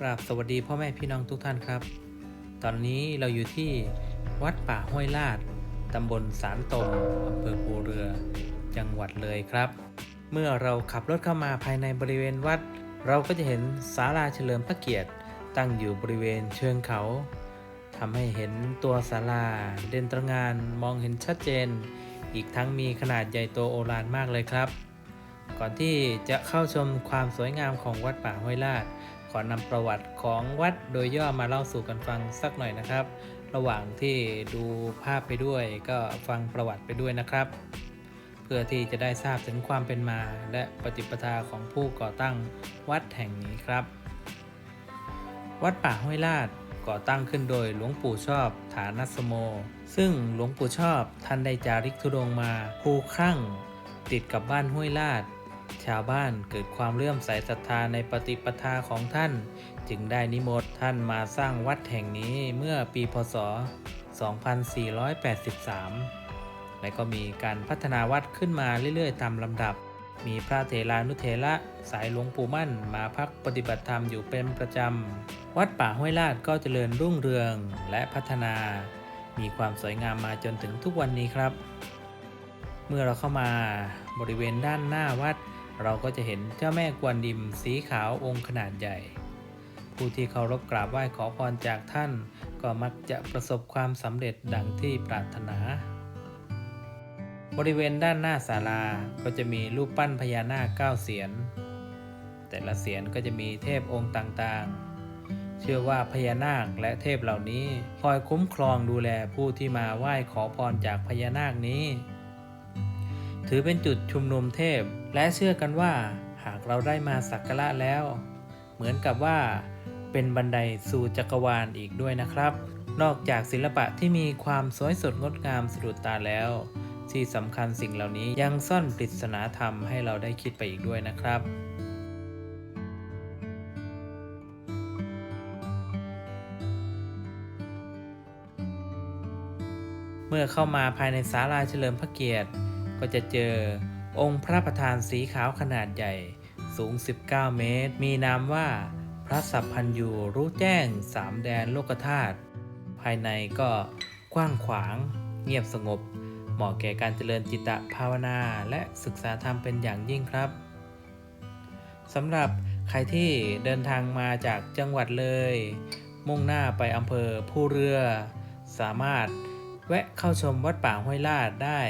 กราบสวัสดีพ่อแม่พี่น้องทุกท่านครับ ตอนนี้เราอยู่ที่วัดป่าห้วยลาด ตำบลสารตมอำเภอภูเรือ จังหวัดเลยครับ เมื่อเราขับรถเข้ามาภายในบริเวณวัด เราก็จะเห็นศาลาเฉลิมพระเกียรติ ตั้งอยู่บริเวณเชิงเขาทำให้เห็นตัวศาลาเด่นตระงานมองเห็นชัดเจน อีกทั้งมีขนาดใหญ่โตโอฬารมากเลยครับ ก่อนที่จะเข้าชมความสวยงามของวัดป่าห้วยลาด อนำประวัติของวัดโดยย่อมาเล่าสู่กันฟังสักหน่อยนะครับ ระหว่างที่ดูภาพไปด้วยก็ฟังประวัติไปด้วยนะครับ เพื่อที่จะได้ทราบถึงความเป็นมา และปฏิปทาของผู้ก่อตั้งวัดแห่งนี้ครับ วัดป่าห้วยลาดก่อตั้งขึ้นโดยหลวงปู่ชอบฐานัสโม ซึ่งหลวงปู่ชอบท่านได้จาริกธุดงมาภูครั่ง ติดกับบ้านห้วยลาด ชาวบ้านเกิดความเลื่อมใสศรัทธาในปฏิปทาของท่าน จึงได้นิมนต์ท่านมาสร้างวัดแห่งนี้เมื่อปีพศ 2483 และก็มีการพัฒนาวัดขึ้นมาเรื่อยๆ ตามลำดับ มีพระเถรานุเถระสายหลวงปู่มั่นมาพักปฏิบัติธรรมอยู่เป็นประจำ วัดป่าห้วยลาดก็เจริญรุ่งเรืองและพัฒนา มีความสวยงามมาจนถึงทุกวันนี้ครับ เมื่อเราเข้ามาบริเวณด้านหน้าวัด เราก็จะเห็นเจ้าแม่กวนดิมสีขาวองค์ขนาดใหญ่ ผู้ที่เคารพกราบไหว้ขอพรจากท่าน ก็มักจะประสบความสำเร็จดังที่ปรารถนา บริเวณด้านหน้าศาลาก็จะมีรูปปั้นพญานาคเก้าเสียน แต่ละเสียนก็จะมีเทพองค์ต่างๆ เชื่อว่าพญานาคและเทพเหล่านี้คอยคุ้มครองดูแลผู้ที่มาไหว้ขอพรจากพญานาคนี้ ถือเป็นจุดชุมนุมเทพ และเชื่อกันว่า หากเราได้มาสักการะแล้ว เหมือนกับว่า เป็นบันไดสู่จักรวาลอีกด้วยนะครับ นอกจากศิลปะที่มีความสวยสดงดงามสะดุดตาแล้ว ที่สำคัญสิ่งเหล่านี้ยังซ่อนปริศนาธรรมให้เราได้คิดไปอีกด้วยนะครับเมื่อเข้ามาภายในศาลาเฉลิมพระเกียรติ ก็จะเจอองค์พระประธานสีขาวขนาดใหญ่ สูง 19 เมตร มีนามว่าพระสัพพันยูรู้แจ้งสามแดนโลกธาตุภายในก็กว้างขวาง เงียบสงบ เหมาะแก่การเจริญจิตภาวนาและศึกษาธรรมเป็นอย่างยิ่งครับสำหรับใครที่เดินทางมาจากจังหวัดเลย มุ่งหน้าไปอำเภอผู้เรือ สามารถแวะเข้าชมวัดป่าห้วยลาดได้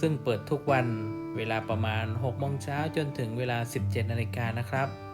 ซึ่งเปิดทุกวันเวลาประมาณ6โมงเช้าจนถึงเวลา 17นาฬิกานะครับ